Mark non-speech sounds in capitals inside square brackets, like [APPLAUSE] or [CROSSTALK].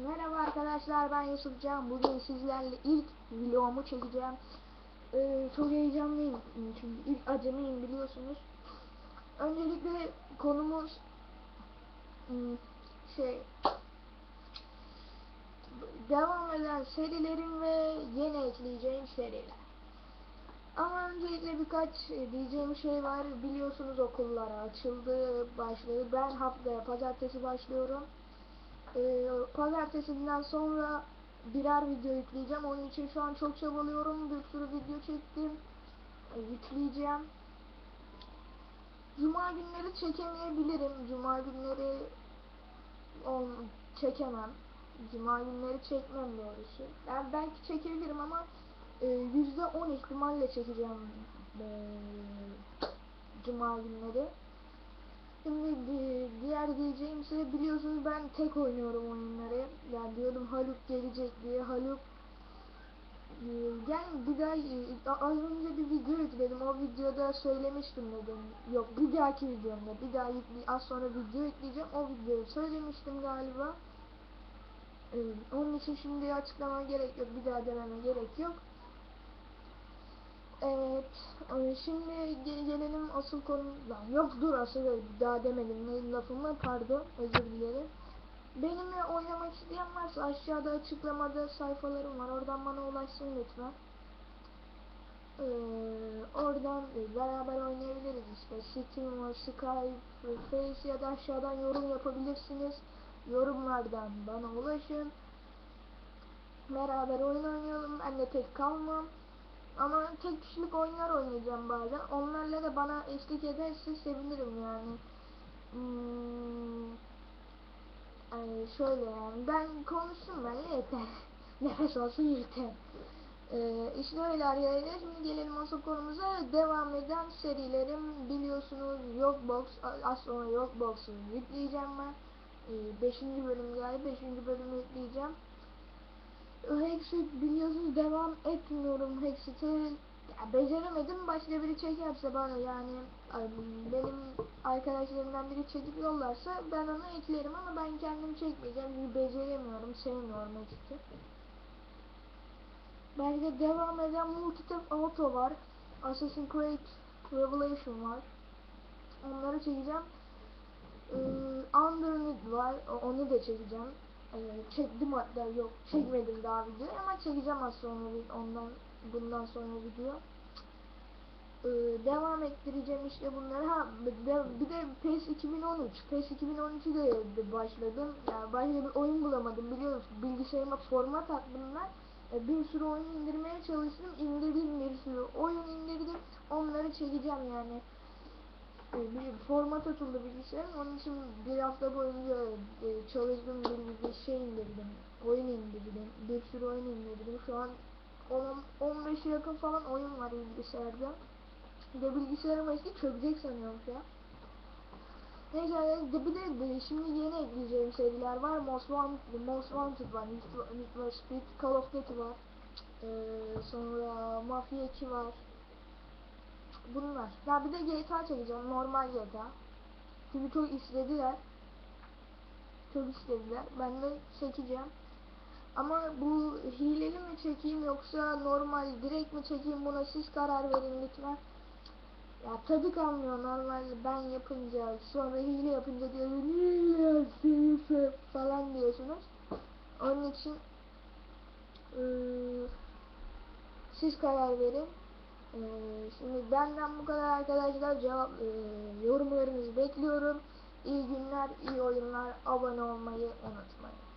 Merhaba arkadaşlar ben Yusuf Can. Bugün sizlerle ilk vlogumu çekeceğim. Ee, çok heyecanlıyım çünkü ilk acemiyim biliyorsunuz. Öncelikle konumuz hmm, şey devam eden serilerin ve yeni ekleyeceğim seriler. Ama öncelikle birkaç diyeceğim şey var. Biliyorsunuz okullar açıldı, başladı. Ben haftaya pazartesi başlıyorum. Ee, pazartesinden sonra birer video yükleyeceğim. Onun için şu an çok çabalıyorum. Bir sürü video çektim. Ee, yükleyeceğim. Cuma günleri çekemeyebilirim. Cuma günleri on, çekemem. Cuma günleri çekmem doğrusu. Yani belki çekebilirim ama e, yüzde on ihtimalle çekeceğim e, Cuma günleri. Şimdi diğer diyeceğim şey biliyorsunuz ben tek oynuyorum oyunları. Yani diyordum Haluk gelecek diye. Haluk e, gel bir daha e, az önce bir video yükledim. O videoda söylemiştim dedim. Yok bir dahaki videomda bir daha yükle, az sonra video yükleyeceğim. O videoyu söylemiştim galiba. E, onun için şimdi açıklama gerek yok. Bir daha dememe gerek yok. Evet, e, şimdi ge- gelelim asıl konumuzdan. Yok dur asıl daha demedim lafımı pardon özür dilerim. Benimle oynamak isteyen varsa aşağıda açıklamada sayfalarım var oradan bana ulaşsın lütfen. Ee, oradan beraber oynayabiliriz işte Steam Skype, Face ya da aşağıdan yorum yapabilirsiniz. Yorumlardan bana ulaşın. Beraber oyun oynayalım. Ben de tek kalmam. Ama tek kişilik oyunlar oynayacağım bazen. Onlarla da bana eşlik ederse sevinirim yani. Hmm, yani şöyle yani ben konuştum ben yeter. [LAUGHS] Nefes olsun yeter. Ee, işte öyle arkadaşlar. Şimdi gelelim asıl konumuza. Devam eden serilerim biliyorsunuz Yokbox. Az sonra Yokbox'u yükleyeceğim ben. 5. bölüm geldi. 5. bölümü yükleyeceğim. Hexit biliyorsunuz devam etmiyorum Hexit'i. Beceremedim başka biri çekerse bana yani benim arkadaşlarımdan biri çekip yollarsa ben onu eklerim ama ben kendim çekmeyeceğim çünkü beceremiyorum sevmiyorum Hexit'i. Belki devam eden Multitap Auto var. Assassin's Creed Revelation var. Onları çekeceğim. Ee, Underneath var. Onu da çekeceğim. Ee, çektim hatta yok çekmedim daha videoyu ama çekeceğim az sonra ondan bundan sonra video. Ee, devam ettireceğim işte bunları. Ha bir de, PES 2013. PES 2013'ü de, başladım. Yani başka bir oyun bulamadım biliyor musun? Bilgisayarıma format ben. Ee, bir sürü oyun indirmeye çalıştım. İndirdim bir sürü oyun indirdim. Onları çekeceğim yani bir format atıldı bilgisayarım. Onun için bir hafta boyunca e, çalıştım bir, şey indirdim. Oyun indirdim. Bir sürü oyun indirdim. Şu an 10 15'e yakın falan oyun var bilgisayarda. De bilgisayarım eski çökecek sanıyorum şu an. Neyse yani de bir de de şimdi yeni ekleyeceğim seriler var. Most Wanted, Most Wanted var. Need for Speed, Call of Duty var. Ee, sonra Mafia 2 var bunlar. Ya bir de GTA çekeceğim. Normal GTA. Çünkü çok istediler. Çok istediler. Ben de çekeceğim. Ama bu hileli mi çekeyim yoksa normal direkt mi çekeyim buna siz karar verin lütfen. Ya tadı kalmıyor normal ben yapınca sonra hile yapınca diyor niye yapıyorsun falan diyorsunuz. Onun için ıı, siz karar verin. Ee, şimdi benden bu kadar arkadaşlar cevap e, yorumlarınızı bekliyorum. İyi günler, iyi oyunlar, abone olmayı unutmayın.